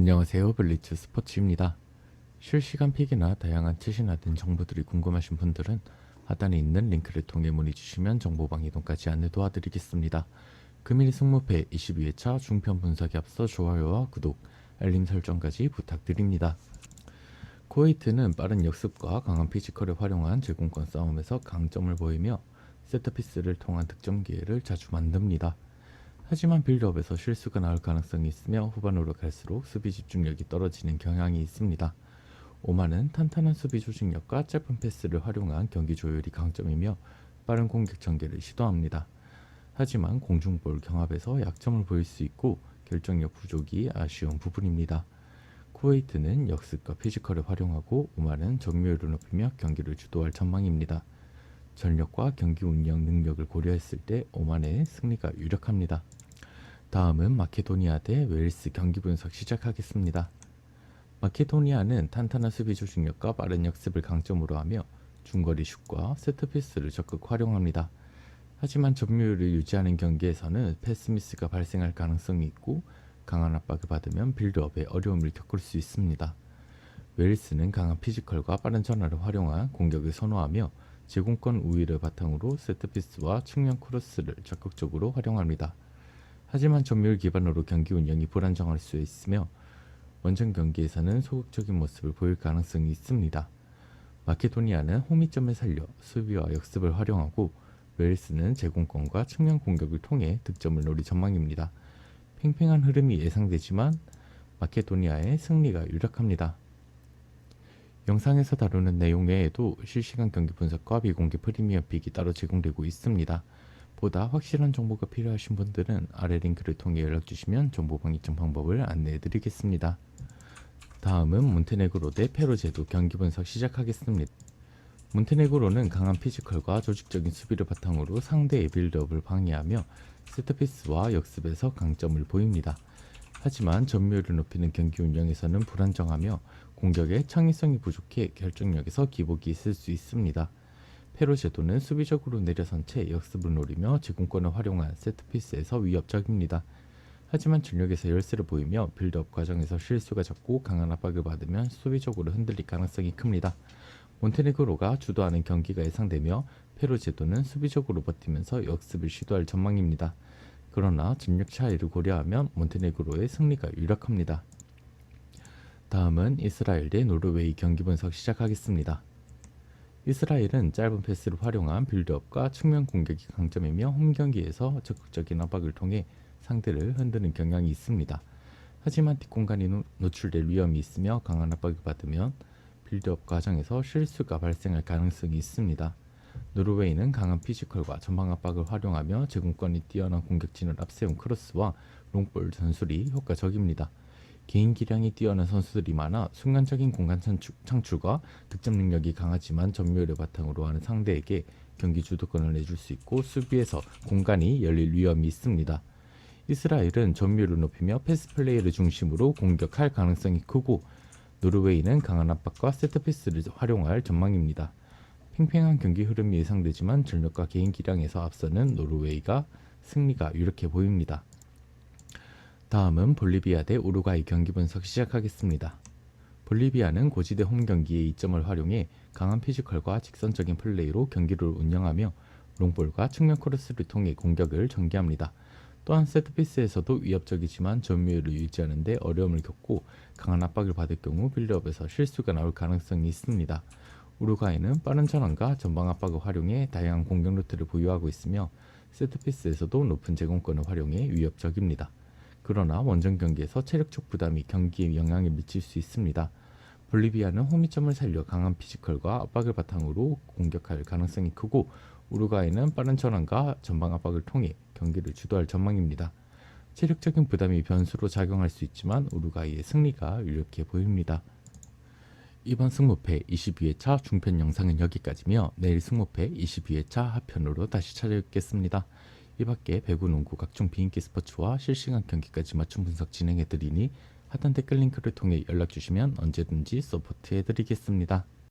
안녕하세요. 블리츠 스포츠입니다. 실시간 픽이나 다양한 최신화 된 정보들이 궁금하신 분들은 하단에 있는 링크를 통해 문의 주시면 정보방 이동까지 안내 도와드리겠습니다. 금일 승무패 22회차 중편 분석에 앞서 좋아요와 구독, 알림 설정까지 부탁드립니다. 쿠웨이트는 빠른 역습과 강한 피지컬을 활용한 제공권 싸움에서 강점을 보이며 세트피스를 통한 득점 기회를 자주 만듭니다. 하지만 빌드업에서 실수가 나올 가능성이 있으며 후반으로 갈수록 수비 집중력이 떨어지는 경향이 있습니다. 오만은 탄탄한 수비 조직력과 짧은 패스를 활용한 경기 조율이 강점이며 빠른 공격 전개를 시도합니다. 하지만 공중볼 경합에서 약점을 보일 수 있고 결정력 부족이 아쉬운 부분입니다. 쿠웨이트는 역습과 피지컬을 활용하고 오만은 점유율을 높이며 경기를 주도할 전망입니다. 전력과 경기 운영 능력을 고려했을 때 오만의 승리가 유력합니다. 다음은 마케도니아 대 웨일스 경기 분석 시작하겠습니다. 마케도니아는 탄탄한 수비 조직력과 빠른 역습을 강점으로 하며 중거리 슛과 세트피스를 적극 활용합니다. 하지만 점유율을 유지하는 경기에서는 패스미스가 발생할 가능성이 있고 강한 압박을 받으면 빌드업에 어려움을 겪을 수 있습니다. 웨일스는 강한 피지컬과 빠른 전화를 활용한 공격을 선호하며 제공권 우위를 바탕으로 세트피스와 측면 크로스를 적극적으로 활용합니다. 하지만 점유율 기반으로 경기 운영이 불안정할 수 있으며 원정 경기에서는 소극적인 모습을 보일 가능성이 있습니다. 마케도니아는 홈이점을 살려 수비와 역습을 활용하고 웨일스는 제공권과 측면 공격을 통해 득점을 노릴 전망입니다. 팽팽한 흐름이 예상되지만 마케도니아의 승리가 유력합니다. 영상에서 다루는 내용 외에도 실시간 경기 분석과 비공개 프리미어 픽이 따로 제공되고 있습니다. 보다 확실한 정보가 필요하신 분들은 아래 링크를 통해 연락 주시면 정보 방 입장 방법을 안내해 드리겠습니다. 다음은 몬테네그로 대 페루 제도 경기 분석 시작하겠습니다. 몬테네그로는 강한 피지컬과 조직적인 수비를 바탕으로 상대의 빌드업을 방해하며 세트피스와 역습에서 강점을 보입니다. 하지만 점유율을 높이는 경기 운영에서는 불안정하며 공격의 창의성이 부족해 결정력에서 기복이 있을 수 있습니다. 페로제도는 수비적으로 내려선 채 역습을 노리며 제공권을 활용한 세트피스에서 위협적입니다. 하지만 전력에서 열세를 보이며 빌드업 과정에서 실수가 적고 강한 압박을 받으면 수비적으로 흔들릴 가능성이 큽니다. 몬테네그로가 주도하는 경기가 예상되며 페루제도는 수비적으로 버티면서 역습을 시도할 전망입니다. 그러나 전력 차이를 고려하면 몬테네그로의 승리가 유력합니다. 다음은 이스라엘 대 노르웨이 경기 분석 시작하겠습니다. 이스라엘은 짧은 패스를 활용한 빌드업과 측면 공격이 강점이며 홈 경기에서 적극적인 압박을 통해 상대를 흔드는 경향이 있습니다. 하지만 뒷공간이 노출될 위험이 있으며 강한 압박을 받으면 빌드업 과정에서 실수가 발생할 가능성이 있습니다. 노르웨이는 강한 피지컬과 전방 압박을 활용하며 제공권이 뛰어난 공격진을 앞세운 크로스와 롱볼 전술이 효과적입니다. 개인 기량이 뛰어난 선수들이 많아 순간적인 공간 창출, 과 득점 능력이 강하지만 점유율을 바탕으로 하는 상대에게 경기 주도권을 내줄 수 있고 수비에서 공간이 열릴 위험이 있습니다. 이스라엘은 점유율을 높이며 패스 플레이를 중심으로 공격할 가능성이 크고 노르웨이는 강한 압박과 세트피스를 활용할 전망입니다. 팽팽한 경기 흐름이 예상되지만 전력과 개인 기량에서 앞서는 노르웨이가 승리가 유력해 보입니다. 다음은 볼리비아 대 우루과이 경기 분석 시작하겠습니다. 볼리비아는 고지대 홈 경기의 이점을 활용해 강한 피지컬과 직선적인 플레이로 경기를 운영하며 롱볼과 측면 크로스를 통해 공격을 전개합니다. 또한 세트피스에서도 위협적이지만 점유율을 유지하는 데 어려움을 겪고 강한 압박을 받을 경우 빌드업에서 실수가 나올 가능성이 있습니다. 우루과이는 빠른 전환과 전방 압박을 활용해 다양한 공격 루트를 보유하고 있으며 세트피스에서도 높은 제공권을 활용해 위협적입니다. 그러나 원정 경기에서 체력적 부담이 경기에 영향을 미칠 수 있습니다. 볼리비아는 홈이점을 살려 강한 피지컬과 압박을 바탕으로 공격할 가능성이 크고 우루과이는 빠른 전환과 전방 압박을 통해 경기를 주도할 전망입니다. 체력적인 부담이 변수로 작용할 수 있지만 우루과이의 승리가 유력해 보입니다. 이번 승무패 22회차 중편 영상은 여기까지며 내일 승무패 22회차 하편으로 다시 찾아뵙겠습니다. 이 밖에 배구, 농구, 각종 비인기 스포츠와 실시간 경기까지 맞춤 분석 진행해드리니 하단 댓글 링크를 통해 연락 주시면 언제든지 서포트해드리겠습니다.